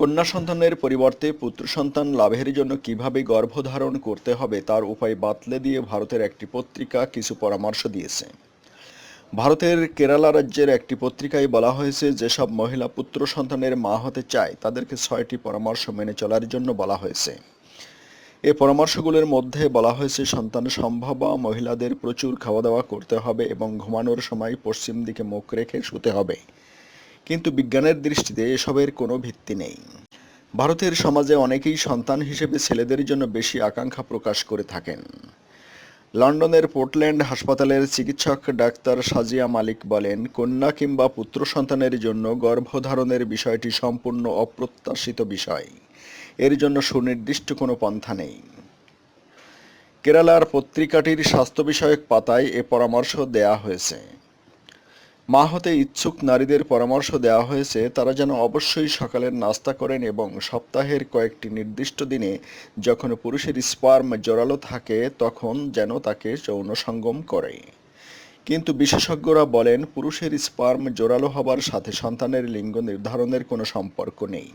কন্যা সন্তানের পরিবর্তে পুত্র সন্তান লাভের জন্য কীভাবে গর্ভধারণ করতে হবে তার উপায় বাতলে দিয়ে ভারতের একটি পত্রিকা কিছু পরামর্শ দিয়েছে। ভারতের কেরালা রাজ্যের একটি পত্রিকায় বলা হয়েছে, যেসব মহিলা পুত্র সন্তানের মা হতে চায়, তাদেরকে ছয়টি পরামর্শ মেনে চলার জন্য বলা হয়েছে। এই পরামর্শগুলোর মধ্যে বলা হয়েছে, সন্তান সম্ভব, মহিলাদের প্রচুর খাওয়া দাওয়া করতে হবে এবং ঘুমানোর সময় পশ্চিম দিকে মুখ রেখে শুতে হবে। কিন্তু বিজ্ঞানের দৃষ্টিতে এসবের কোনো ভিত্তি নেই। ভারতের সমাজে অনেকেই সন্তান হিসেবে ছেলেদের জন্য বেশি আকাঙ্ক্ষা প্রকাশ করে থাকেন। লন্ডনের পোর্টল্যান্ড হাসপাতালের চিকিৎসক ডাক্তার সাজিয়া মালিক বলেন, কন্যা কিংবা পুত্র সন্তানের জন্য গর্ভধারণের বিষয়টি সম্পূর্ণ অপ্রত্যাশিত বিষয়। এর জন্য সুনির্দিষ্ট কোনো পন্থা নেই। কেরালার পত্রিকাটির স্বাস্থ্য বিষয়ক পাতায় এ পরামর্শ দেয়া হয়েছে। মা হতে ইচ্ছুক নারীদের পরামর্শ দেওয়া হয়েছে, তারা যেন অবশ্যই সকালের নাস্তা করেন এবং সপ্তাহের কয়েকটি নির্দিষ্ট দিনে যখন পুরুষের স্পার্ম জোরালো থাকে তখন যেন তাকে যৌন সঙ্গম করে। কিন্তু বিশেষজ্ঞরা বলেন, পুরুষের স্পার্ম জোরালো হবার সাথে সন্তানের লিঙ্গ নির্ধারণের কোনো সম্পর্ক নেই।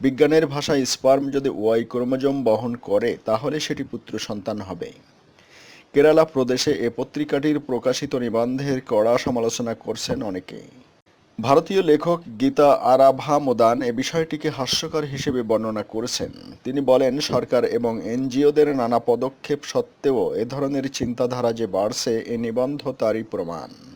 বিজ্ঞানের ভাষায় স্পার্ম যদি ওয়াই ক্রোমোজোম বহন করে, তাহলে সেটি পুত্র সন্তান হবে। কেরালা প্রদেশে এ পত্রিকাটির প্রকাশিত নিবন্ধের কড়া সমালোচনা করছেন অনেকে। ভারতীয় লেখক গীতা আরাভা মোদান এ বিষয়টিকে হাস্যকর হিসেবে বর্ণনা করেছেন। তিনি বলেন, সরকার এবং এনজিওদের নানা পদক্ষেপ সত্ত্বেও এ ধরনের চিন্তাধারা যে বাড়ছে, এ নিবন্ধ তারই প্রমাণ।